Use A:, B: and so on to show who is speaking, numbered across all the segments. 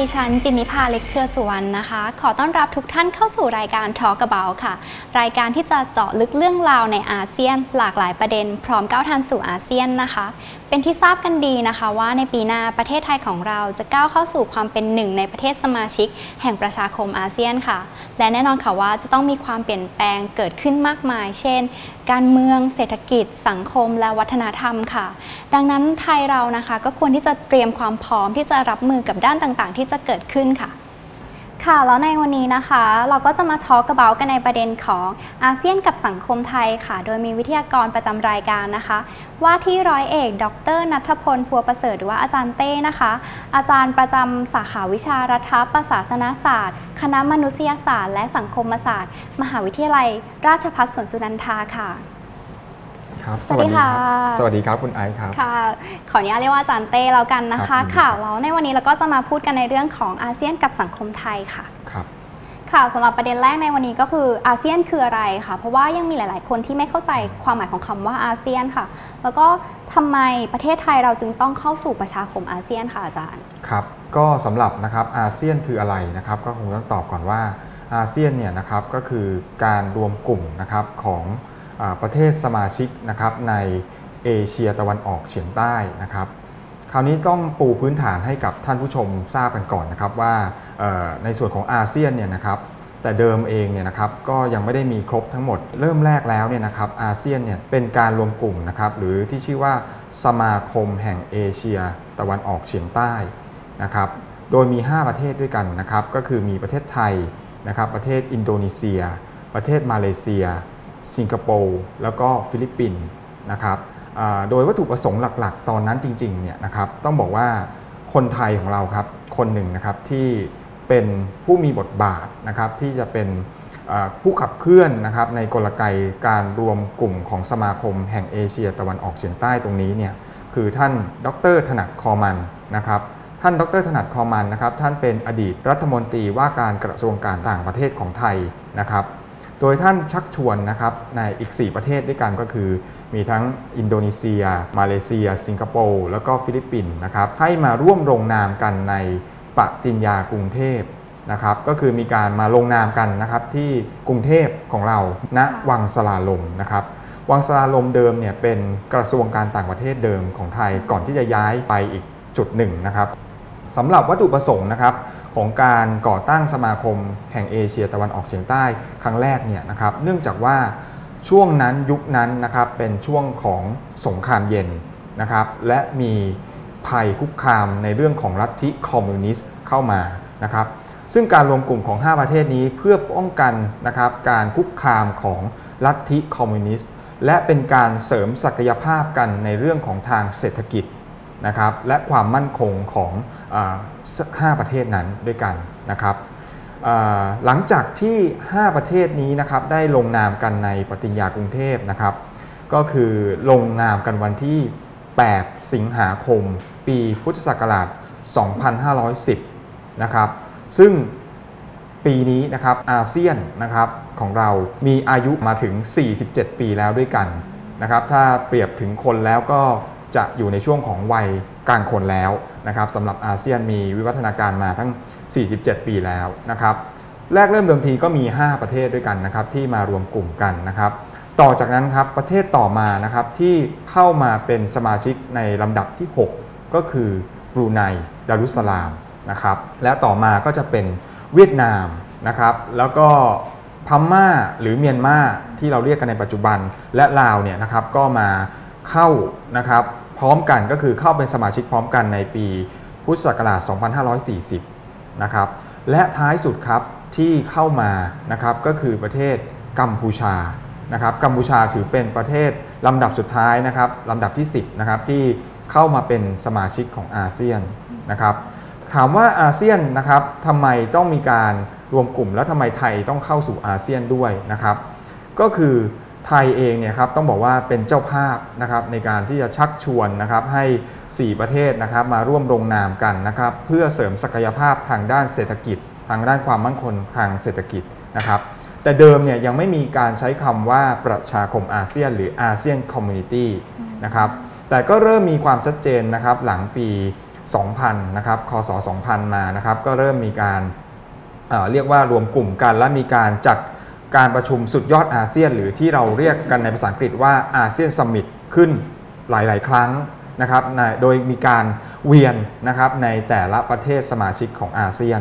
A: ดิฉันจินนิพาเล็กเครือสุวรรณนะคะ ขอต้อนรับทุกท่านเข้าสู่รายการทอกระเบาค่ะ รายการที่จะเจาะลึกเรื่องราวในอาเซียน หลากหลายประเด็น พร้อมก้าวทันสู่อาเซียนนะคะ เป็นที่ทราบกันดีนะคะว่าในปีหน้าประเทศไทยของเราจะก้าวเข้าสู่ความเป็นหนึ่งในประเทศสมาชิก แห่งประชาคมอาเซียนค่ะ และแน่นอนค่ะว่าจะต้องมีความเปลี่ยนแปลงเกิดขึ้นมากมาย เช่น การเมือง เศรษฐกิจ สังคม และวัฒนธรรมค่ะ ดังนั้นไทยเรานะคะ ก็ควรที่จะเตรียมความพร้อมที่จะรับมือกับด้านต่างๆ ที่จะเกิดขึ้นค่ะ ค่ะ แล้วในวันนี้นะคะ เราก็จะมาทอล์กเบากันในประเด็นของอาเซียนกับสังคมไทยค่ะ โดยมีวิทยากรประจำรายการนะคะ ว่าที่ร้อยเอก ดรนัทพลพัวประเสริฐหรือว่าอาจารย์เต้นะคะ อาจารย์ประจำสาขาวิชารัฐประศาสนศาสตร์ คณะมนุษยศาสตร์ และสังคมศาสตร์ มหาวิทยาลัย ราชภัฏสวนสุนันทาค่ะ
B: ครับ
A: สวัสดีค่ะ
B: สวัสดีครับคุณไอซ์ครับ
A: ค่ะขออนุญาตเรียกว่าอาจารย์เต้แล้วกันนะ
B: ครั
A: คะ
B: บ
A: ค่ะแล้วในวันนี้เราก็จะมาพูดกันในเรื่องของอาเซียนกับสังคมไทยค่ะ
B: ครับ
A: ค่ะสำหรับประเด็นแรกในวันนี้ก็คืออาเซียนคืออะไรค่ะ เพราะว่ายังมีหลาย ๆ คนที่ไม่เข้าใจความหมายของคำว่าอาเซียนค่ะ แล้วก็ทำไมประเทศไทยเราจึงต้องเข้าสู่ประชาคมอาเซียนค่ะอาจารย์
B: ครับก็สำหรับนะครับอาเซียนคืออะไรนะครับ ก็คงต้องตอบก่อนว่าอาเซียนเนี่ยนะครับก็คือการรวมกลุ่มนะครับของอา ประเทศสมาชิกนะครับในเอเชียตะวันออกเฉียงใต้นะครับ คราวนี้ต้องปูพื้นฐานให้กับท่านผู้ชมทราบกันก่อนนะครับว่าในส่วนของอาเซียนเนี่ยนะครับแต่เดิมเองเนี่ยนะครับก็ยังไม่ได้มีครบทั้งหมด เริ่มแรกแล้วเนี่ยนะครับอาเซียนเนี่ยเป็นการรวมกลุ่มนะครับหรือที่ชื่อว่าสมาคมแห่งเอเชีย ตะวันออกเฉียงใต้นะครับโดยมี 5 ประเทศด้วยกันนะครับก็คือมีประเทศไทยนะครับประเทศอินโดนีเซีย ประเทศมาเลเซีย สิงคโปร์แล้วก็ฟิลิปปินส์นะครับโดยวัตถุประสงค์หลักๆ ตอนนั้นจริงๆเนี่ยนะครับต้องบอกว่าคนไทยของเราครับคนหนึ่งนะครับที่เป็นผู้มีบทบาทนะครับที่จะเป็นผู้ขับเคลื่อนนะครับในกลไกการรวมกลุ่มของสมาคมแห่งเอเชียตะวันออกเฉียงใต้ตรงนี้เนี่ยคือท่านดรถนัดคอมันนะครับท่านดรถนัดคอมันนะครับท่านเป็นอดีตรัฐมนตรีว่าการกระทรวงการต่างประเทศของไทยนะครับ โดยท่านชักชวนนะครับในอีก 4 ประเทศด้วยกันก็คือ มีทั้งอินโดนีเซีย มาเลเซีย สิงคโปร์แล้วก็ฟิลิปปินส์นะครับให้มาร่วมลงนามกันในปฏิญญากรุงเทพนะครับก็คือมีการมาลงนามกันนะครับที่กรุงเทพของเราณวังสลาลมนะครับวังสลาลมเดิมเนี่ยเป็นกระทรวงการต่างประเทศเดิมของไทยก่อนที่จะย้ายไปอีกจุดหนึ่งนะครับ สำหรับวัตถุประสงค์นะครับของการก่อตั้งสมาคมแห่งเอเชียตะวันออกเฉียงใต้ครั้งแรกเนี่ยนะครับเนื่องจากว่าช่วงนั้นยุคนั้นนะครับเป็นช่วงของสงครามเย็นนะครับและมีภัยคุกคามในเรื่องของลัทธิคอมมิวนิสต์เข้ามานะครับซึ่งการรวมกลุ่มของ 5 ประเทศนี้เพื่อป้องกันนะครับการคุกคามของลัทธิคอมมิวนิสต์และเป็นการเสริมศักยภาพกันในเรื่องของทางเศรษฐกิจ นะครับและความมั่นคงของอา5ประเทศนั้นด้วยกันนะครับหลังจากที่ 5 ประเทศนี้นะครับได้ลงนามกันในปฏิญญากรุงเทพนะครับ ก็คือลงนามกันวันที่ 8 สิงหาคม ปีพุทธศักราช 2510 นะครับ ซึ่งปีนี้นะครับอาเซียนนะครับของเรามีอายุมาถึง 47 ปีแล้วด้วยกันนะครับ ถ้าเปรียบถึงคนแล้วก็ จะอยู่ในช่วงของวัยกลางคนแล้วนะครับสำหรับอาเซียนมีวิวัฒนาการมาทั้ง 47 ปีแล้วนะครับแรกเริ่มเดิมทีก็มี 5 ประเทศด้วยกันนะครับที่มารวมกลุ่มกันนะครับต่อจากนั้นครับประเทศต่อมานะครับที่เข้ามาเป็นสมาชิกในลำดับที่ 6 ก็คือบรูไนดารุสลามนะครับและต่อมาก็จะเป็นเวียดนามนะครับแล้วก็พม่าหรือเมียนมาที่เราเรียกกันในปัจจุบันและลาวเนี่ยนะครับก็มาเข้านะครับ พร้อมกันก็คือเข้าเป็นสมาชิกพร้อมกันในปีพุทธศักราช 2540 นะครับ และท้ายสุดครับที่เข้ามานะครับก็คือประเทศกัมพูชานะครับกัมพูชาถือเป็นประเทศลำดับสุดท้ายนะครับลำดับที่ 10นะครับที่เข้ามาเป็นสมาชิกของอาเซียนนะครับถามว่าอาเซียนนะครับทำไมต้องมีการรวมกลุ่ม แล้วทำไมไทยต้องเข้าสู่อาเซียนด้วยนะครับ ก็คือ ไทยเองเนี่ยครับต้องบอกว่าเป็นเจ้าภาพนะครับในการที่จะชักชวนนะครับให้ 4 ประเทศนะครับมาร่วมลงนามกันนะครับเพื่อเสริมศักยภาพทางด้านเศรษฐกิจ ทางด้านความมั่นคงทางเศรษฐกิจนะครับแต่เดิมเนี่ยยังไม่มีการใช้คำว่าประชาคมอาเซียน หรืออาเซียนคอมมูนิตี้นะครับแต่ก็เริ่มมีความชัดเจนนะครับหลังปี 2000 นะครับคศ 2000 มานะครับก็เริ่มมีการเอ่อเรียกว่ารวมกลุ่มกันและมีการจัด การประชุมสุดยอดอาเซียน หรือที่เราเรียกกันในภาษาอังกฤษว่าอาเซียนสมิตขึ้นหลาย ๆ ครั้งนะครับโดยมีการเวียนนะครับในแต่ละประเทศสมาชิกของอาเซียน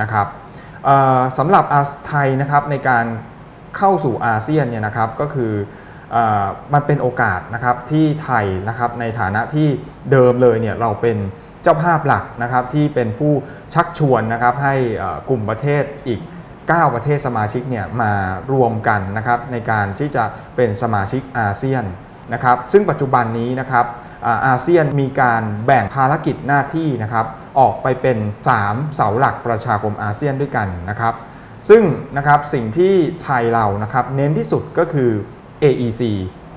B: นะครับสำหรับอาไทยนะครับในการเข้าสู่อาเซียนเนี่ยนะครับก็คืออมันเป็นโอกาสนะครับที่ไทยนะครับในฐานะที่เดิมเลยเนี่ยเราเป็นเจ้าภาพหลักนะครับที่เป็นผู้ชักชวนนะครับให้กลุ่มประเทศอีก 9 ประเทศสมาชิกเนี่ยมารวมกันนะครับในการที่จะเป็นสมาชิกอาเซียนนะครับซึ่งปัจจุบันนี้นะครับอาเซียนมีการแบ่งภารกิจหน้าที่นะครับออกไปเป็น 3 เสาหลักประชาคมอาเซียนด้วยกันนะครับซึ่งนะครับสิ่งที่ไทยเรานะครับเน้นที่สุดก็คือ AEC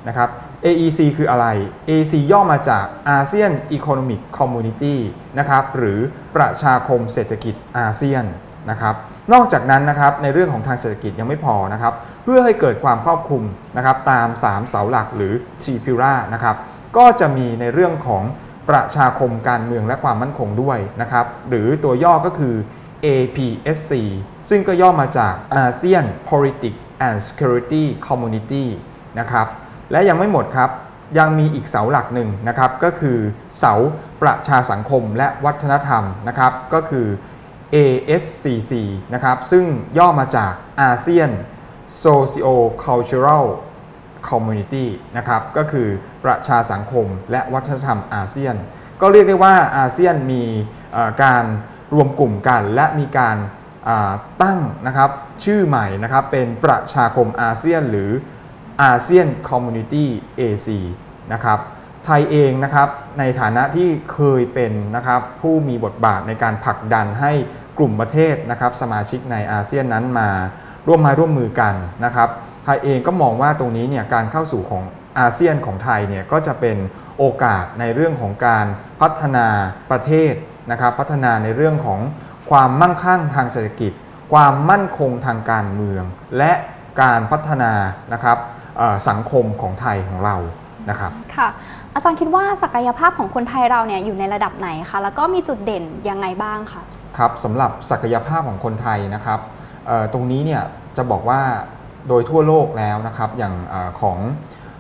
B: นะครับ AEC คืออะไร AEC ย่อมาจากอาเซียน Economic Community นะครับหรือประชาคมเศรษฐกิจอาเซียนนะครับ นอกจากนั้นนะครับในเรื่องของทางเศรษฐกิจยังไม่พอนะครับเพื่อให้เกิดความครอบคลุมนะครับตาม 3 เสาหลักหรือ t r i p i l a นะครับก็จะมีในเรื่องของประชาคมการเมืองและความมั่นคงด้วยนะครับหรือตัวย่อก็คือ APSC ซึ่งก็ย่อมาจาก ASEAN Politics and Security Community นะครับและยังไม่หมดครับยังมีอีกเสาหลักหนึ่งนะครับก็คือเสาประชาสังคมและวัฒนธรรมนะครับก็คือ ASCC นะครับซึ่งย่อมาจาก ASEAN Socio Cultural Community นะครับก็คือประชาสังคมและวัฒนธรรมอาเซียน ก็เรียกได้ว่าอาเซียนมีการรวมกลุ่มกันและมีการตั้งนะครับชื่อใหม่นะครับเป็นประชาคมอาเซียนหรืออาเซียนคอมมูนิตี้ AC นะครับ ไทยเองนะครับในฐานะที่เคยเป็นนะครับผู้มีบทบาทในการผลักดันให้กลุ่มประเทศนะครับสมาชิกในอาเซียนนั้นมาร่วมมาร่วมมือกันนะครับไทยเองก็มองว่าตรงนี้เนี่ยการเข้าสู่ของอาเซียนของไทยเนี่ยก็จะเป็นโอกาสในเรื่องของการพัฒนาประเทศนะครับพัฒนาในเรื่องของความมั่งคั่งทางเศรษฐกิจ ความมั่นคงทางการเมือง และการพัฒนานะครับสังคมของไทยของเรา นะครับ
A: ค่ะ อาจารย์คิดว่าศักยภาพของคนไทยเราเนี่ยอยู่ในระดับไหนคะแล้วก็มีจุดเด่นยังไงบ้างคะ
B: ครับสำหรับศักยภาพของคนไทยนะครับเอ่อตรงนี้เนี่ยจะบอกว่าโดยทั่วโลกแล้วนะครับอย่างเออของ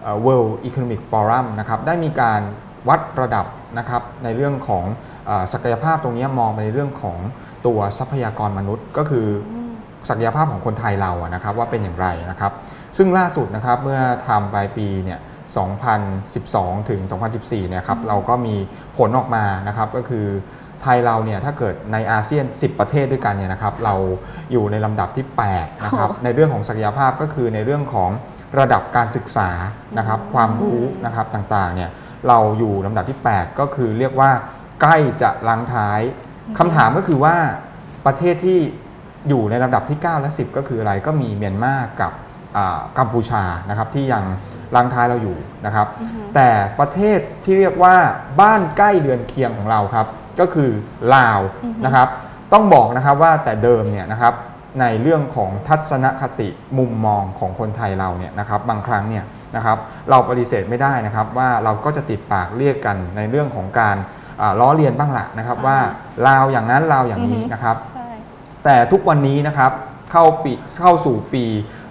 B: เอ่อ World Economic Forum นะครับได้มีการวัดระดับนะครับในเรื่องของเออศักยภาพตรงนี้มองไปในเรื่องของตัวทรัพยากรมนุษย์ ก็คืออศักยภาพของคนไทยเราอะนะครับว่าเป็นอย่างไรนะครับ ซึ่งล่าสุดนะครับเมื่อทำปลายปีเนี่ย 2012 ถึง 2014เนี่ยครับเราก็มีผลออกมานะครับก็คือไทยเราเนี่ยถ้าเกิดในอาเซียน 10 ประเทศด้วยกันเนี่ยนะครับเราอยู่ในลำดับที่ 8 นะครับ
A: โอ้
B: ในเรื่องของศักยภาพก็คือในเรื่องของระดับการศึกษานะครับความรู้นะครับต่างๆเนี่ยเราอยู่ลำดับที่ 8 ก็คือเรียกว่าใกล้จะลังท้ายคำถามก็คือว่าประเทศที่อยู่ในลำดับที่ 9 และ 10 ก็คืออะไรก็มีเมียนมากับอ่า กัมพูชานะครับที่ยังลังท้ายเราอยู่นะครับ แต่ประเทศที่เรียกว่าบ้านใกล้เรือนเคียงของเราครับ ก็คือลาว
A: อือฮึ
B: นะครับ ต้องบอกนะครับว่าแต่เดิมเนี่ยนะครับในเรื่องของทัศนคติมุมมองของคนไทยเราเนี่ยนะครับบางครั้งเนี่ยนะครับเราปฏิเสธไม่ได้นะครับว่าเราก็จะติดปากเรียกกันในเรื่องของการอ่าล้อเลียนบ้างละนะครับว่าลาวอย่างนั้นลาวอย่างนี้นะครับ
A: ใช่
B: แต่ทุกวันนี้นะครับเข้าปีเข้าสู่ปี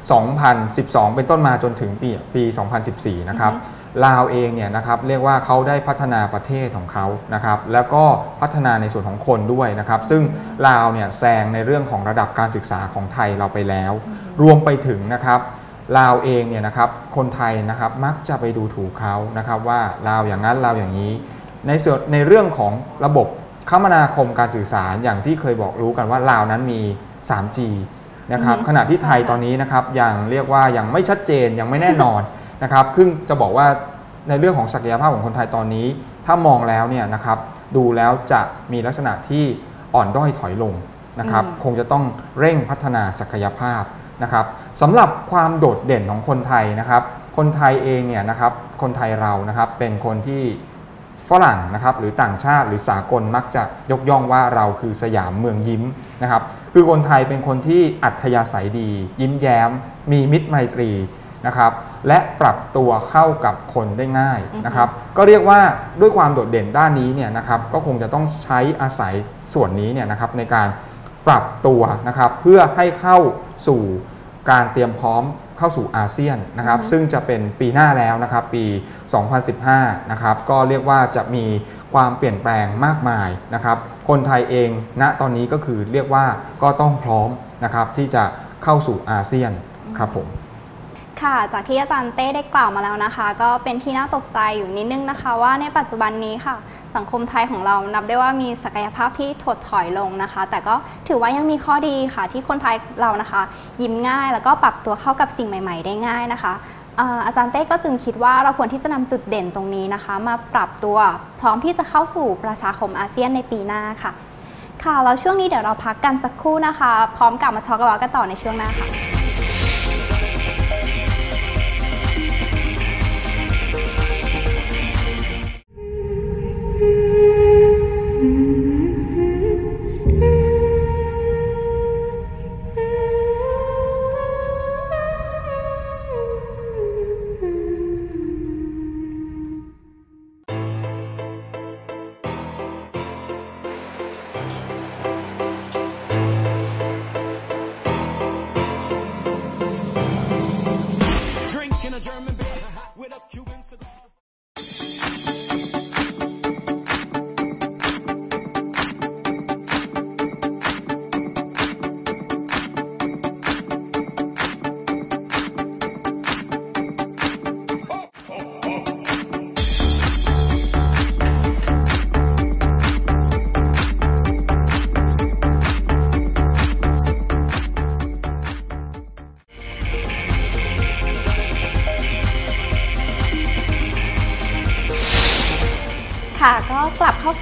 B: 2012 เป็นต้นมาจนถึงปีปี 2014 นะครับ
A: อือฮึ
B: ลาวเองเนี่ยนะครับเรียกว่าเขาได้พัฒนาประเทศของเขานะครับแล้วก็พัฒนาในส่วนของคนด้วยนะครับ ซึ่งลาวเนี่ยแซงในเรื่องของระดับการศึกษาของไทยเราไปแล้ว รวมไปถึงนะครับลาวเองเนี่ยนะครับคนไทยนะครับมักจะไปดูถูกเขานะครับว่าลาวอย่างนั้นลาวอย่างนี้ ในส่วนในเรื่องของระบบคมนาคมการสื่อสารอย่างที่เคยบอกรู้กันว่าลาวนั้นมี 3G นะครับ
A: อือฮึ
B: ขณะที่ไทย
A: ใช่ค่ะ
B: ตอนนี้นะครับยังเรียกว่ายังไม่ชัดเจนยังไม่แน่นอนนะครับซึ่งจะบอกว่าในเรื่องของศักยภาพของคนไทยตอนนี้ ถ้ามองแล้วเนี่ยนะครับดูแล้วจะมีลักษณะที่อ่อนด้อยถอยลงนะครับ
A: อืม
B: คงจะต้องเร่งพัฒนาศักยภาพนะครับสำหรับความโดดเด่นของคนไทยนะครับ คนไทยเองเนี่ยนะครับคนไทยเรานะครับเป็นคนที่ ฝรั่งนะครับหรือต่างชาติหรือสากลมักจะยกย่องว่าเราคือสยามเมืองยิ้มนะครับคือคนไทยเป็นคนที่อัธยาศัยดี ยิ้มแย้ม มีมิตรไมตรีนะครับและปรับตัวเข้ากับคนได้ง่ายนะครับก็เรียกว่าด้วยความโดดเด่นด้านนี้เนี่ยนะครับก็คงจะต้องใช้อาศัยส่วนนี้เนี่ยนะครับในการปรับตัวนะครับเพื่อให้เข้าสู่การเตรียมพร้อม เข้าสู่อาเซียนนะครับ
A: อือฮึ
B: ซึ่งจะเป็นปีหน้าแล้วนะครับปี 2015 นะครับก็เรียกว่าจะมีความเปลี่ยนแปลงมากมายนะครับ คนไทยเองณตอนนี้ก็คือเรียกว่าก็ต้องพร้อมนะครับที่จะเข้าสู่อาเซียนครับผม
A: ค่ะ จากที่อาจารย์เต้ได้กล่าวมาแล้วนะคะ ก็เป็นที่น่าตกใจอยู่นิดนึงนะคะ ว่าในปัจจุบันนี้ค่ะ สังคมไทยของเรานับได้ว่ามีศักยภาพที่ถดถอยลงนะคะ แต่ก็ถือว่ายังมีข้อดีค่ะ ที่คนไทยเรานะคะ ยิ้มง่าย แล้วก็ปรับตัวเข้ากับสิ่งใหม่ ๆ ได้ง่ายนะคะอาจารย์เต้ก็จึงคิดว่าเราควรที่จะนำจุดเด่นตรงนี้นะคะ มาปรับตัวพร้อมที่จะเข้าสู่ประชาคมอาเซียนในปีหน้าค่ะ ค่ะแล้วช่วงนี้เดี๋ยวเราพักกันสักครู่นะคะ พร้อมกลับมาช็อกกับเรากันต่อในช่วงหน้าค่ะ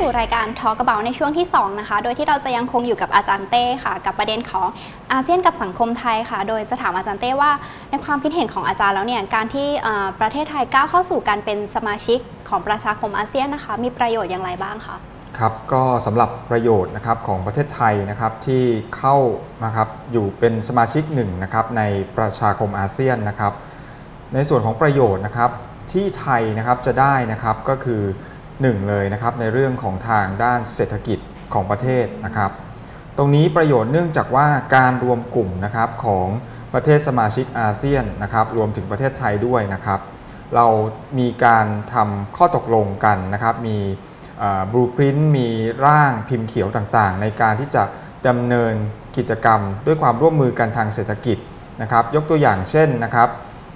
A: สู่รายการ Talk About ในช่วงที่ 2 นะคะ โดยที่เราจะยังคงอยู่กับอาจารย์เต้ค่ะ กับประเด็นของอาเซียนกับสังคมไทยค่ะ โดยจะถามอาจารย์เต้ว่า ในความคิดเห็นของอาจารย์แล้วเนี่ย การที่ประเทศไทยก้าวเข้าสู่การเป็นสมาชิกของประชาคมอาเซียนนะคะ มีประโยชน์อย่างไรบ้างคะ
B: ครับ ก็สำหรับประโยชน์นะครับของประเทศไทยนะครับที่เข้านะครับอยู่เป็นสมาชิกหนึ่งนะครับในประชาคมอาเซียนนะครับ ในส่วนของประโยชน์นะครับที่ไทยนะครับจะได้นะครับก็คือ หนึ่งเลยนะครับในเรื่องของทางด้านเศรษฐกิจของประเทศนะครับ ตรงนี้ประโยชน์เนื่องจากว่าการรวมกลุ่มนะครับของประเทศสมาชิกอาเซียนนะครับรวมถึงประเทศไทยด้วยนะครับ เรามีการทำข้อตกลงกันนะครับ มีบลูพรินต์มีร่างพิมพ์เขียวต่างๆ ในการที่จะดำเนินกิจกรรม ด้วยความร่วมมือกันทางเศรษฐกิจนะครับ ยกตัวอย่างเช่นนะครับ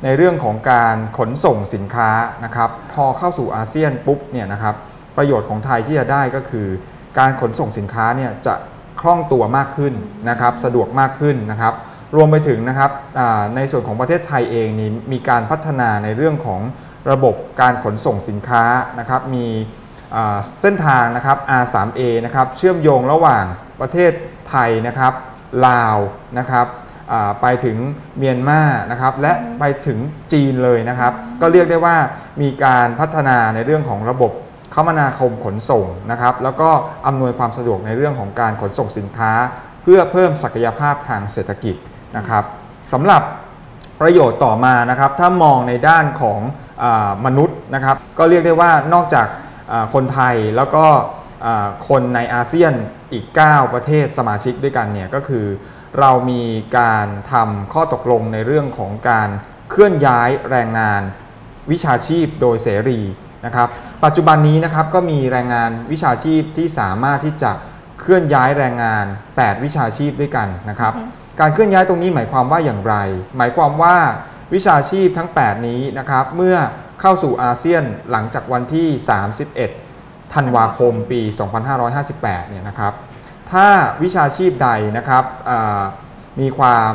B: ในเรื่องของการขนส่งสินค้านะครับพอเข้าสู่อาเซียนปุ๊บเนี่ยนะครับประโยชน์ของไทยที่จะได้ก็คือ การขนส่งสินค้าเนี่ยจะคล่องตัวมากขึ้นนะครับสะดวกมากขึ้นนะครับรวมไปถึงนะครับในส่วนของประเทศไทยเองนี่มีการพัฒนาในเรื่องของระบบการขนส่งสินค้านะครับมีเส้นทางนะครับ R3A นะครับเชื่อมโยงระหว่างประเทศไทยนะครับลาวนะครับ ไปถึงเมียนมานะครับและไปถึงจีนเลยนะครับ ก็เรียกได้ว่ามีการพัฒนาในเรื่องของระบบคมนาคมขนส่งนะครับ แล้วก็อำนวยความสะดวกในเรื่องของการขนส่งสินค้า เพื่อเพิ่มศักยภาพทางเศรษฐกิจนะครับสำหรับประโยชน์ต่อมานะครับ ถ้ามองในด้านของอามนุษย์นะครับ ก็เรียกได้ว่านอกจากอ่าคนไทยแล้วก็อ่าคนในอาเซียนอีก 9 ประเทศสมาชิกด้วยกันเนี่ยก็คือ เรามีการทำข้อตกลงในเรื่องของการเคลื่อนย้ายแรงงานวิชาชีพโดยเสรีนะครับปัจจุบันนี้นะครับก็มีแรงงานวิชาชีพที่สามารถที่จะเคลื่อนย้ายแรงงาน 8 วิชาชีพด้วยกันนะครับ
A: อือฮึ
B: การเคลื่อนย้ายตรงนี้หมายความว่าอย่างไร หมายความว่าวิชาชีพทั้ง 8 นี้นะครับเมื่อเข้าสู่อาเซียนหลังจากวันที่ 31 ธันวาคมปี 2558 เนี่ยนะครับ ถ้าวิชาชีพใดนะครับอ่ามีความ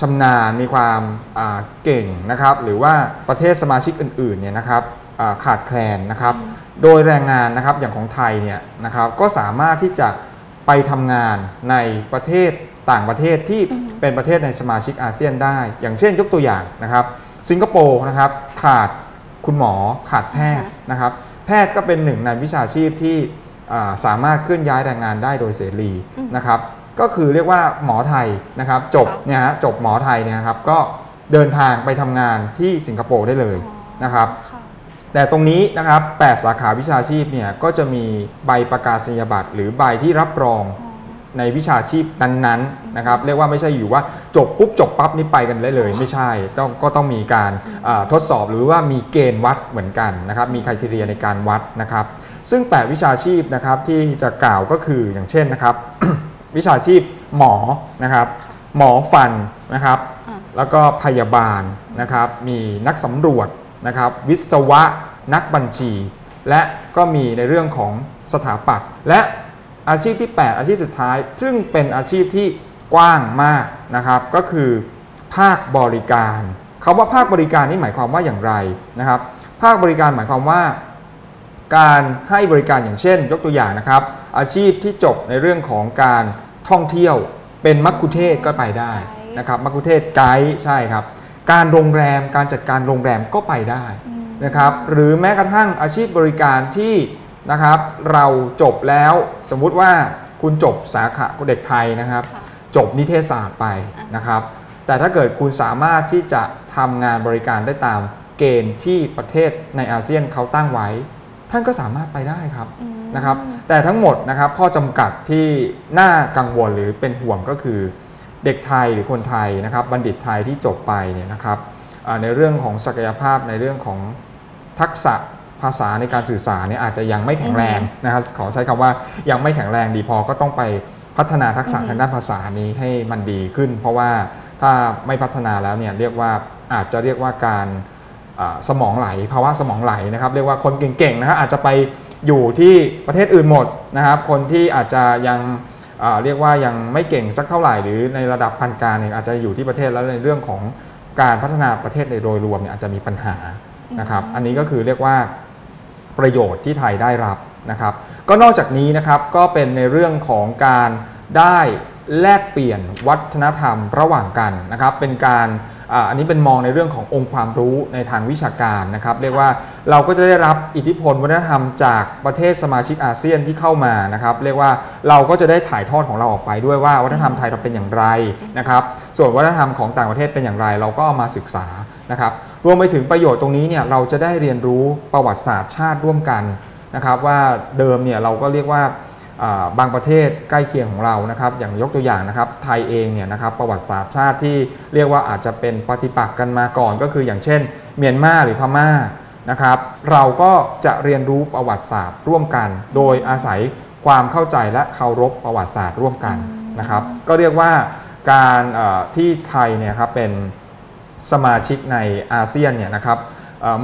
B: ชำนาญ มีความอ่าเก่งนะครับหรือว่าประเทศสมาชิกอื่นๆเนี่ยนะครับอ่าขาดแคลนนะครับโดยแรงงานนะครับอย่างของไทยเนี่ยนะครับก็สามารถที่จะไปทำงานในประเทศต่างประเทศที่เป็นประเทศในสมาชิกอาเซียนได้ อย่างเช่นยกตัวอย่างนะครับ สิงคโปร์นะครับขาดคุณหมอขาดแพทย์นะครับ แพทย์ก็เป็นหนึ่งในวิชาชีพที่อ่า สามารถเคลื่อนย้ายแรงงานได้โดยเสรีนะครับ ก็คือเรียกว่าหมอไทยนะครับ จบเนี่ยฮะจบหมอไทยเนี่ยนะครับก็เดินทางไปทำงานที่สิงคโปร์ได้เลยนะครับ
A: ค่ะ
B: แต่ตรงนี้นะครับ 8 สาขาวิชาชีพเนี่ยก็จะมีใบประกาศนียบัตรหรือใบที่รับรองในวิชาชีพนั้นๆนะครับ เรียกว่าไม่ใช่อยู่ว่าจบปุ๊บจบปั๊บนี่ไปกันได้เลย ไม่ใช่ต้องก็ต้องมีการอ่าทดสอบหรือว่ามีเกณฑ์วัดเหมือนกันนะครับ มีคุณทีเรียในการวัดนะครับ ซึ่ง 8 วิชาชีพนะครับที่จะกล่าวก็คืออย่างเช่นนะครับ วิชาชีพหมอนะครับหมอฟันนะครับ
A: อ่า
B: แล้วก็พยาบาลนะครับ มีนักสำรวจนะครับ วิศวะนักบัญชี และก็มีในเรื่องของสถาปัตย์และอาชีพที่ 8 อาชีพสุดท้าย ซึ่งเป็นอาชีพที่กว้างมากนะครับ ก็คือภาคบริการคาว่าภาคบริการนี่หมายความว่าอย่างไรนะครับ ภาคบริการหมายความว่า การให้บริการอย่างเช่น ยกตัวอย่างนะครับ อาชีพที่จบในเรื่องของการท่องเที่ยว เป็นมักคุเทศก์ก็ไปได้นะครับมักคุเทศก์ไกด์ใช่ครับ การโรงแรมการจัดการโรงแรมก็ไปได้นะครับ หรือแม้กระทั่งอาชีพบริการที่นะครับ เราจบแล้วสมมุติว่าคุณจบสาขาเด็กไทยนะครับ
A: ค่ะ
B: จบนิเทศศาสตร์ไปนะครับ แต่ถ้าเกิดคุณสามารถที่จะทำงานบริการได้ตามเกณฑ์ที่ประเทศในอาเซียนเขาตั้งไว้ ท่านก็สามารถไปได้ครับนะครับ แต่ทั้งหมดนะครับข้อจำกัดที่น่ากังวลหรือเป็นห่วงก็คือ เด็กไทยหรือคนไทยนะครับบัณฑิตไทยที่จบไปเนี่ยนะครับอ่าในเรื่องของศักยภาพในเรื่องของทักษะภาษาในการสื่อสารเนี่ยอาจจะยังไม่แข็งแรงนะครับขอใช้คำว่ายังไม่แข็งแรงดีพอก็ต้องไปพัฒนาทักษะทางด้านภาษานี้ให้มันดีขึ้น เพราะว่าถ้าไม่พัฒนาแล้วเนี่ยเรียกว่าอาจจะเรียกว่าการอ่า สมองไหลภาวะสมองไหลนะครับ เรียกว่าคนเก่งๆนะครับอาจจะไปอยู่ที่ประเทศอื่นหมดนะครับ คนที่อาจจะยังอ่าเรียกว่ายังไม่เก่งสักเท่าไหร่ หรือในระดับพันกลารเนี่ยอาจจะอยู่ที่ประเทศแล้วในเรื่องของการพัฒนาประเทศในโดยรวมเนี่ยอาจจะมีปัญหานะครับ อันนี้ก็คือเรียกว่าประโยชน์ที่ไทยได้รับนะครับ ก็นอกจากนี้นะครับก็เป็นในเรื่องของการได้แลกเปลี่ยนวัฒนธรรมระหว่างกันนะครับ เป็นการ อันนี้เป็นมองในเรื่องขององค์ความรู้ในทางวิชาการนะครับเรียกว่าเราก็จะได้รับอิทธิพลวัฒนธรรมจากประเทศสมาชิกอาเซียนที่เข้ามานะครับเรียกว่าเราก็จะได้ถ่ายทอดของเราออกไปด้วยว่าวัฒนธรรมไทยเราเป็นอย่างไรนะครับส่วนวัฒนธรรมของต่างประเทศเป็นอย่างไร เราก็เอามาศึกษานะครับรวมไปถึงประโยชน์ตรงนี้เนี่ยเราจะได้เรียนรู้ประวัติศาสตร์ชาติร่วมกันนะครับว่าเดิมเนี่ยเราก็เรียกว่า บางประเทศใกล้เคียงของเรานะครับอย่างยกตัวอย่างนะครับไทยเองเนี่ยนะครับประวัติศาสตร์ชาติที่เรียกว่าอาจจะเป็นปฏิปักษ์กันมาก่อน ก็คืออย่างเช่น เมียนมาหรือพม่านะครับเราก็จะเรียนรู้ประวัติศาสตร์ร่วมกัน โดยอาศัยความเข้าใจและเคารพประวัติศาสตร์ร่วมกันนะครับ ก็เรียกว่าการที่ไทยเนี่ยครับเป็นสมาชิกในอาเซียนเนี่ยนะครับ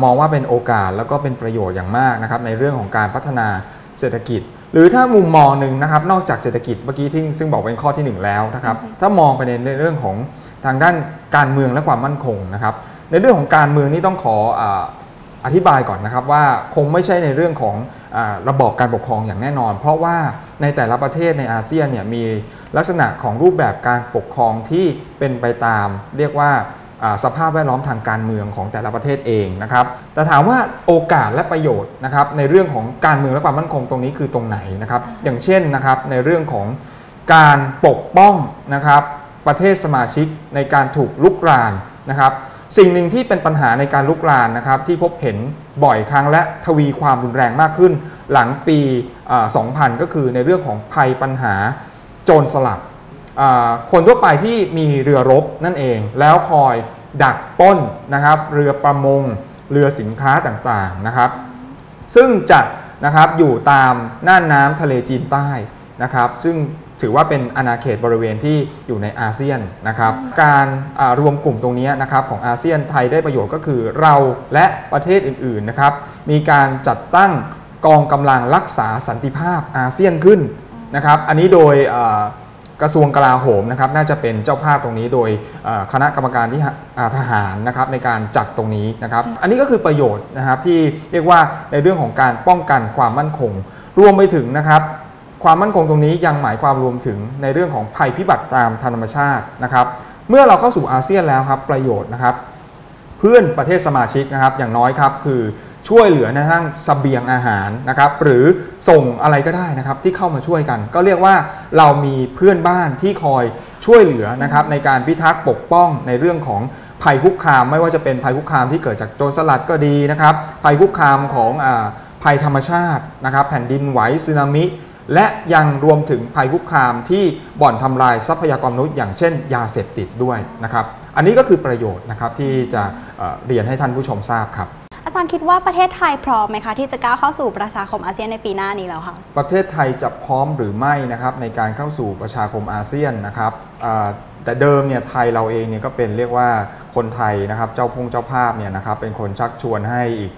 B: มองว่าเป็นโอกาสแล้วก็เป็นประโยชน์อย่างมากนะครับในเรื่องของการพัฒนาเศรษฐกิจ หรือถ้ามุมมองหนึ่งนะครับนอกจากเศรษฐกิจเมื่อกี้ที่ซึ่งบอกเป็นข้อทีหนึ่1 แล้วนะครับถ้ามองไปในเรื่องของทางด้านการเมืองและความมั่นคงนะครับในเรื่องของการเมืองนี่ต้องขออาอธิบายก่อนนะครับว่าคงไม่ใช่ในเรื่องของอาระบอบการปกครองอย่างแน่นอน เพราะว่าในแต่ละประเทศในอาเซียนเนี่ยมีลักษณะของรูปแบบการปกครองที่เป็นไปตาม เรียกว่าอ่า สภาพแวดล้อมทางการเมืองของแต่ละประเทศเองนะครับ แต่ถามว่าโอกาสและประโยชน์นะครับในเรื่องของการเมืองและความมั่นคงตรงนี้คือตรงไหนนะครับ อย่างเช่นนะครับในเรื่องของการปกป้องนะครับประเทศสมาชิกในการถูกลุกรานนะครับสิ่งหนึ่งที่เป็นปัญหาในการลุกรานนะครับที่พบเห็นบ่อยครั้งและทวีความรุนแรงมากขึ้น หลังปี 2000 ก็คือในเรื่องของภัยปัญหาโจรสลัด คนทั่วไปที่มีเรือรบนั่นเอง แล้วคอยดักปล้นนะครับ เรือประมง เรือสินค้าต่างๆนะครับ ซึ่งจะนะครับอยู่ตามน่านน้ำทะเลจีนใต้นะครับ ซึ่งถือว่าเป็นอาณาเขตบริเวณที่อยู่ในอาเซียนนะครับ การอ่ารวมกลุ่มตรงนี้นะครับของอาเซียนไทยได้ประโยชน์ก็คือเราและประเทศอื่นๆนะครับ มีการจัดตั้งกองกำลังรักษาสันติภาพอาเซียนขึ้นนะครับ อันนี้โดยอ่า กระทรวงกลาโหมนะครับน่าจะเป็นเจ้าภาพตรงนี้โดยเอ่อคณะกรรมการที่หาอ่าทหารนะครับในการจัดตรงนี้นะครับ อันนี้ก็คือประโยชน์นะครับที่เรียกว่าในเรื่องของการป้องกันความมั่นคง รวมไปถึงนะครับความมั่นคงตรงนี้ยังหมายความรวมถึงในเรื่องของภัยพิบัติตามธรรมชาตินะครับ เมื่อเราเข้าสู่อาเซียนแล้วครับประโยชน์นะครับ เพื่อนประเทศสมาชิกนะครับอย่างน้อยครับคือ ช่วยเหลือในทางเสบียงอาหารนะครับหรือส่งอะไรก็ได้นะครับที่เข้ามาช่วยกัน ก็เรียกว่าเรามีเพื่อนบ้านที่คอยช่วยเหลือนะครับในการพิทักษ์ปกป้องในเรื่องของภัยคุกคาม ไม่ว่าจะเป็นภัยคุกคามที่เกิดจากโจรสลัดก็ดีนะครับภัยคุกคามของอภัยธรรมชาตินะครับแผ่นดินไหวสึนามิและยังรวมถึงภัยคุกคามที่บ่อนทำลายทรัพยากรมนุษย์อย่างเช่น ยาเสพติดด้วยนะครับ อันนี้ก็คือประโยชน์นะครับที่จะเรียนให้ท่านผู้ชมทราบครับ
A: อาจารย์คิดว่าประเทศไทยพร้อมไหมคะที่จะก้าวเข้าสู่ประชาคมอาเซียนในปีหน้านี้แล้วคะ
B: ประเทศไทยจะพร้อมหรือไม่นะครับในการเข้าสู่ประชาคมอาเซียนนะครับแต่เดิมเนี่ยไทยเราเองเนี่ยก็เป็นเรียกว่าคนไทยนะครับเจ้าพงเจ้าภาพเนี่ยนะครับเป็นคนชักชวนให้อีก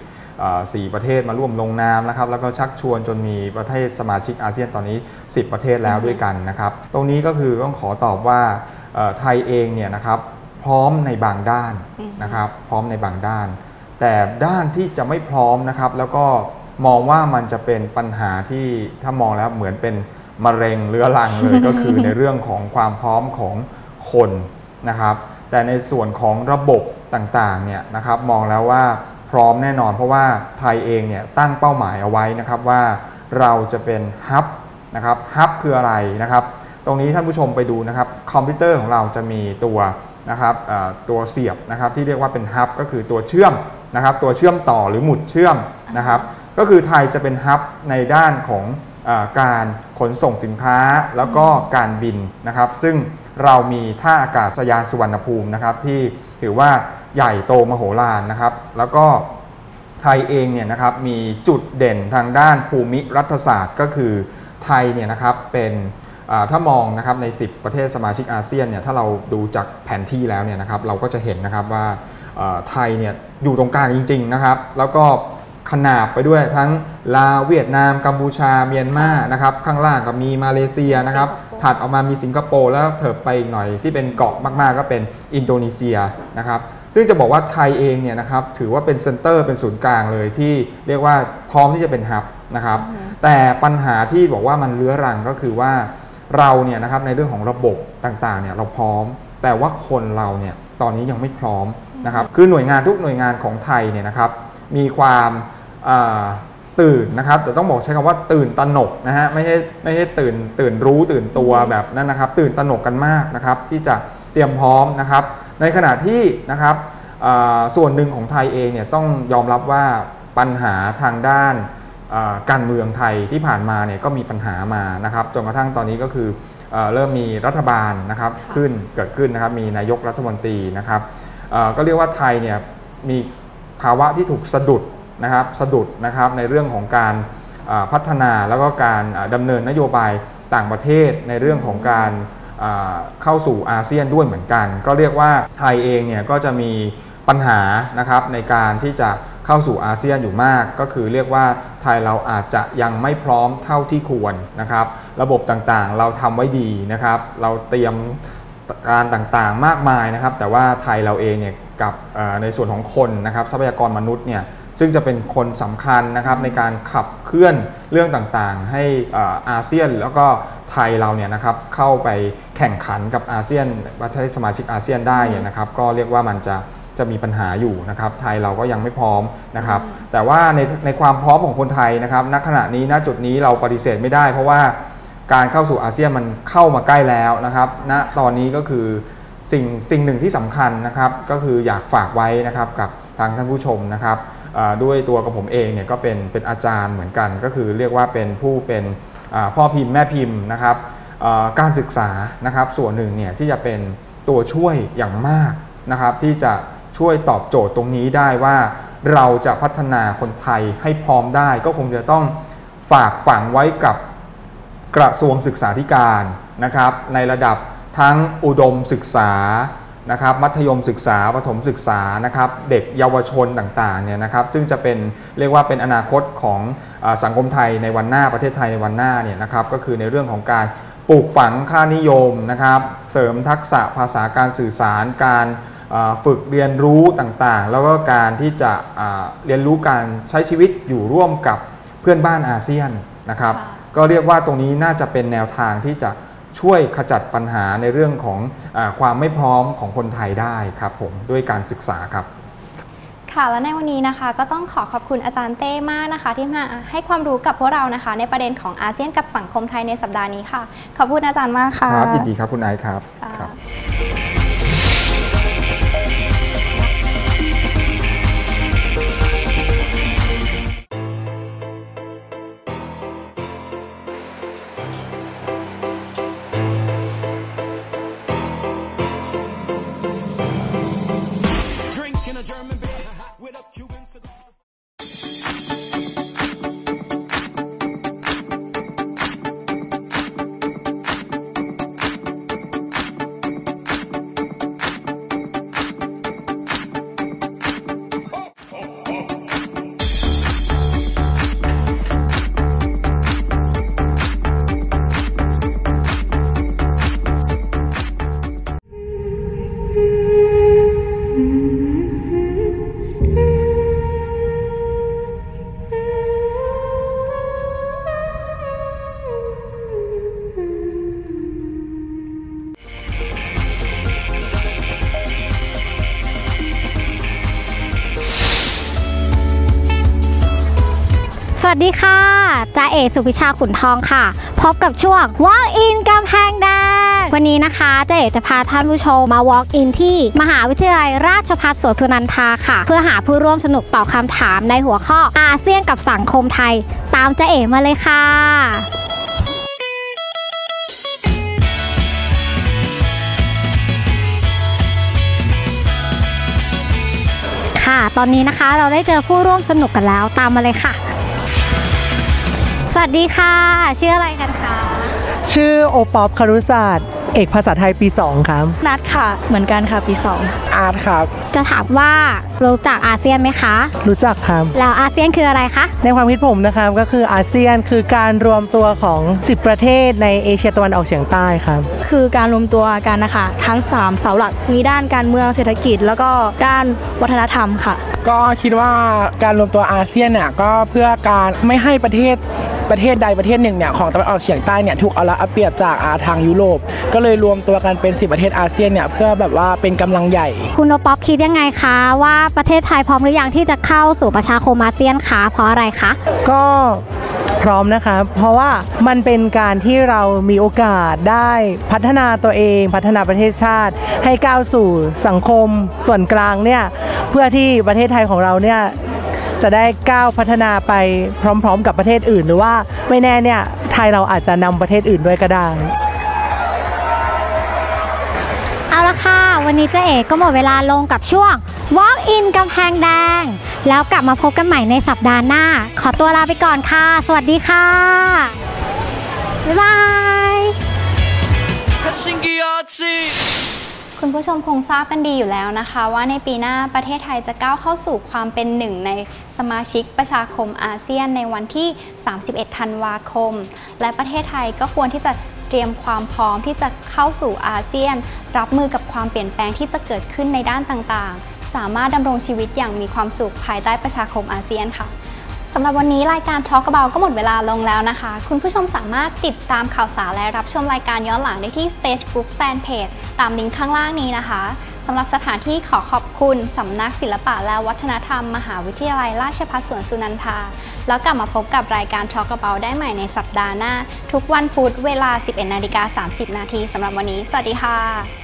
B: สี่ประเทศมาร่วมลงนามนะครับแล้วก็ชักชวนจนมีประเทศสมาชิกอาเซียนตอนนี้ 10 ประเทศแล้วด้วยกันนะครับ ตรงนี้ก็คือต้องขอตอบว่าไทยเองเนี่ยนะครับพร้อมในบางด้านนะครับ พร้อมในบางด้าน แต่ด้านที่จะไม่พร้อมนะครับ แล้วก็มองว่ามันจะเป็นปัญหาที่ถ้ามองแล้วเหมือนเป็นมะเร็งเรื้อรังเลยก็คือในเรื่องของความพร้อมของคนนะครับ แต่ในส่วนของระบบต่างๆเนี่ยนะครับมองแล้วว่าพร้อมแน่นอน เพราะว่าไทยเองเนี่ยตั้งเป้าหมายเอาไว้นะครับว่าเราจะเป็นฮับนะครับฮับคืออะไรนะครับ ตรงนี้ท่านผู้ชมไปดูนะครับคอมพิวเตอร์ของเราจะมีตัวนะครับเอ่อตัวเสียบนะครับที่เรียกว่าเป็นฮับก็คือตัวเชื่อม นะครับตัวเชื่อมต่อหรือหมุดเชื่อมนะครับ ก็คือไทยจะเป็นฮับในด้านของอการขนส่งสินค้าแล้วก็การบินนะครับ ซึ่งเรามีท่าอากาศยานสุวรรณภูมินะครับที่ถือว่าใหญ่โตมโหฬารนะครับ แล้วก็ไทยเองเนี่ยนะครับมีจุดเด่นทางด้านภูมิรัฐศาสตร์ก็คือไทยเนี่ยนะครับเป็น ถ้ามองนะครับใน 10 ประเทศสมาชิกอาเซียนเนี่ยถ้าเราดูจากแผนที่แล้วเนี่ยนะครับเราก็จะเห็นนะครับว่าเอ่อไทยเนี่ยอยู่ตรงกลางจริงๆนะครับแล้วก็ขนาบไปด้วยทั้งลาวเวียดนาม กัมพูชาเมียนมานะครับข้างล่างก็มีมาเลเซียนะครับ
A: สิงคโปร์
B: ถัดออกมามีสิงคโปร์แล้วเถิบไปอีกหน่อยที่เป็นเกาะมากๆ ก็เป็นอินโดนีเซียนะครับซึ่งจะบอกว่าไทยเองเนี่ยนะครับถือว่าเป็นเซ็นเตอร์เป็นศูนย์กลางเลยที่เรียกว่าพร้อมที่จะเป็นฮับนะครับแต่ปัญหาที่บอกว่ามันเลื้อรังก็คือว่า เราเนี่ยนะครับในเรื่องของระบบต่างๆเนี่ยเราพร้อม แต่ว่าคนเราเนี่ยตอนนี้ยังไม่พร้อมนะครับคือหน่วยงานทุกหน่วยงานของไทยเนี่ยนะครับมีความตื่นนะครับแต่ต้องบอกใช้คำว่าตื่นตระหนกนะฮะไม่ใช่ไม่ใช่ตื่นตื่นรู้ตื่นตัวแบบนั้นนะครับ ตื่นตระหนกกันมากนะครับที่จะเตรียมพร้อมนะครับ ในขณะที่นะครับส่วนหนึ่งของไทยเองเนี่ยต้องยอมรับว่าปัญหาทางด้าน การเมืองไทยที่ผ่านมาเนี่ยก็มีปัญหามานะครับจนกระทั่งตอนนี้ก็คือเออเริ่มมีรัฐบาลนะครับขึ้นเกิดขึ้นนะครับมีนายกรัฐมนตรีนะครับเอ่อก็เรียกว่าไทยเนี่ยมีภาวะที่ถูกสะดุดนะครับสะดุดนะครับในเรื่องของการอ่าพัฒนาแล้วก็การอ่าดำเนินนโยบายต่างประเทศในเรื่องของการอ่าเข้าสู่อาเซียนด้วยเหมือนกัน ก็เรียกว่าไทยเองเนี่ยก็จะมี ปัญหานะครับในการที่จะเข้าสู่อาเซียนอยู่มาก ก็คือเรียกว่าไทยเราอาจจะยังไม่พร้อมเท่าที่ควรนะครับ ระบบต่างๆเราทำไว้ดีนะครับ เราเตรียมการต่างๆมากมายนะครับ แต่ว่าไทยเราเองเนี่ยกับในส่วนของคนนะครับทรัพยากรมนุษย์เนี่ย ซึ่งจะเป็นคนสำคัญนะครับในการขับเคลื่อนเรื่องต่างๆ ให้อาเซียนแล้วก็ไทยเราเนี่ยนะครับเข้าไปแข่งขันกับอาเซียนประเทศสมาชิกอาเซียนได้เนี่ยนะครับก็เรียกว่ามันจะจะมีปัญหาอยู่นะครับ ไทยเราก็ยังไม่พร้อมนะครับ แต่ว่าในในความพร้อมของคนไทยนะครับณขณะนี้ณจุดนี้เราปฏิเสธไม่ได้ เพราะว่าการเข้าสู่อาเซียนมันเข้ามาใกล้แล้วนะครับณตอนนี้ก็คือสิ่งสิ่งหนึ่งที่สำคัญนะครับ ก็คืออยากฝากไว้นะครับกับทางท่านผู้ชมนะครับ ด้วยตัวกับผมเองเนี่ยก็เป็นเป็นอาจารย์เหมือนกัน ก็คือเรียกว่าเป็นผู้เป็นพ่อพิมพ์แม่พิมพ์นะครับการศึกษานะครับส่วนหนึ่งเนี่ยที่จะเป็นตัวช่วยอย่างมากนะครับที่จะช่วยตอบโจทย์ตรงนี้ได้ว่าเราจะพัฒนาคนไทยให้พร้อมได้ ก็คงจะต้องฝากฝังไว้กับกระทรวงศึกษาธิการนะครับในระดับทั้งอุดมศึกษา นะครับมัธยมศึกษาประถมศึกษานะครับเด็กเยาวชนต่างๆเนี่ยนะครับซึ่งจะเป็นเรียกว่าเป็นอนาคตของอาสังคมไทยในวันหน้าประเทศไทยในวันหน้าเนี่ยนะครับก็คือในเรื่องของการปลูกฝังค่านิยมนะครับเสริมทักษะภาษาการสื่อสารการอ่าฝึกเรียนรู้ต่างๆ แล้วก็การที่จะอ่าเรียนรู้การใช้ชีวิตอยู่ร่วมกับเพื่อนบ้านอาเซียนนะครับ
A: ค่ะ
B: ก็เรียกว่าตรงนี้น่าจะเป็นแนวทางที่จะ ช่วยขจัดปัญหาในเรื่องของอาความไม่พร้อมของคนไทยได้ครับผมด้วยการศึกษาครับ
A: ค่ะและในวันนี้นะคะก็ต้องขอขอบคุณอาจารย์เต้มากนะคะ ที่มาให้ความรู้กับพวกเรานะคะ ในประเด็นของอาเซียนกับสังคมไทยในสัปดาห์นี้ค่ะ ขอบคุณอาจารย์มากค่ะ
B: ครับยินดีครับคุณไอซ์ครับ
C: วัสดีค่ะจ่าเอกสุพิชาขุนทองค่ะ พบกับช่วง Walk in กำแพงแดง วันนี้นะคะจ่าเอกจะพาท่านผู้ชมมา Walk in ที่มหาวิทยาลัยราชภัฏสวนสุนันทาค่ะ เพื่อหาผู้ร่วมสนุกตอบคำถามในหัวข้ออาเซียนกับสังคมไทย ตามจ่าเอกมาเลยค่ะค่ะ ตอนนี้นะคะเราได้เจอผู้ร่วมสนุกกันแล้วตามมาเลยค่ะ สวัสดีค่ะ ชื่ออะไรกันคะ
D: ชื่อโอปอปคารุศาสตร์เอกภาษาไทยปี 2 ครับ
C: นัดค่ะ เหมือนกันค่ะปี
D: อาร์ตครับ
C: 2จะถามว่ารู้จักอาเซียนไหมคะ
D: รู้จักครับ
C: แล้วอาเซียนคืออะไรคะ
D: ในความคิดผมนะครับก็คืออาเซียนคือการรวมตัวของ 10 ประเทศในเอเชียตะวันออกเฉียงใต้ครับ
E: คือการรวมตัวกันนะคะ ทั้ง 3 เสาหลักมีด้านการเมืองเศรษฐกิจ แล้วก็ด้านวัฒนธรรมค่ะ
F: ก็คิดว่าการรวมตัวอาเซียนเนี่ยก็เพื่อการไม่ให้ประเทศ ประเทศใดประเทศหนึ่งเนี่ยของตะวันออกเฉียงใต้เนี่ยถูกเอาละเอาเปรียบจากอาทางยุโรป ก็เลยรวมตัวกันเป็น10ประเทศอาเซียนเนี่ยเพื่อแบบว่าเป็นกำลังใหญ่
C: คุณโอป๊อปคิดยังไงคะว่าประเทศไทยพร้อมหรือยังที่จะเข้าสู่ประชาคมอาเซียนคะเพราะอะไรคะ
D: ก็พร้อมนะครับเพราะว่ามันเป็นการที่เรามีโอกาสได้พัฒนาตัวเอง พัฒนาประเทศชาติ ให้ก้าวสู่สังคมส่วนกลางเนี่ยเพื่อที่ประเทศไทยของเราเนี่ย จะได้ก้าวพัฒนาไปพร้อม ๆ กับประเทศอื่น หรือว่าไม่แน่เนี่ยไทยเราอาจจะนำประเทศอื่นด้วยก็ได้
C: เอาละค่ะ วันนี้เจ๊เอกก็หมดเวลาลงกับช่วง Walk in กำแพงแดง แล้วกลับมาพบกันใหม่ในสัปดาห์หน้า ขอตัวลาไปก่อนค่ะ สวัสดีค่ะ บ๊ายบาย
G: Helsinki Artsy.
A: คุณผู้ชมคงทราบกันดีอยู่แล้วนะคะ ว่าในปีหน้าประเทศไทยจะก้าวเข้าสู่ความเป็นหนึ่งในสมาชิกประชาคมอาเซียนในวันที่ 31 ธันวาคม และประเทศไทยก็ควรที่จะเตรียมความพร้อมที่จะเข้าสู่อาเซียน รับมือกับความเปลี่ยนแปลงที่จะเกิดขึ้นในด้านต่างๆ สามารถดำรงชีวิตอย่างมีความสุขภายใต้ประชาคมอาเซียนค่ะ สำหรับวันนี้รายการ Talk About ก็หมดเวลาลงแล้วนะคะ คุณผู้ชมสามารถติดตามข่าวสารและรับชมรายการย้อนหลังได้ที่ Facebook Fanpage ตามลิงก์ข้างล่างนี้นะคะสำหรับสถานที่ขอขอบคุณสำนักศิลปะและวัฒนธรรม มหาวิทยาลัยราชภัฏสวนสุนันทา แล้วกลับมาพบกับรายการ Talk About ได้ใหม่ในสัปดาห์หน้า ทุกวันพุธเวลา 11นาฬิกา30นาทีสำหรับวันนี้ สวัสดีค่ะ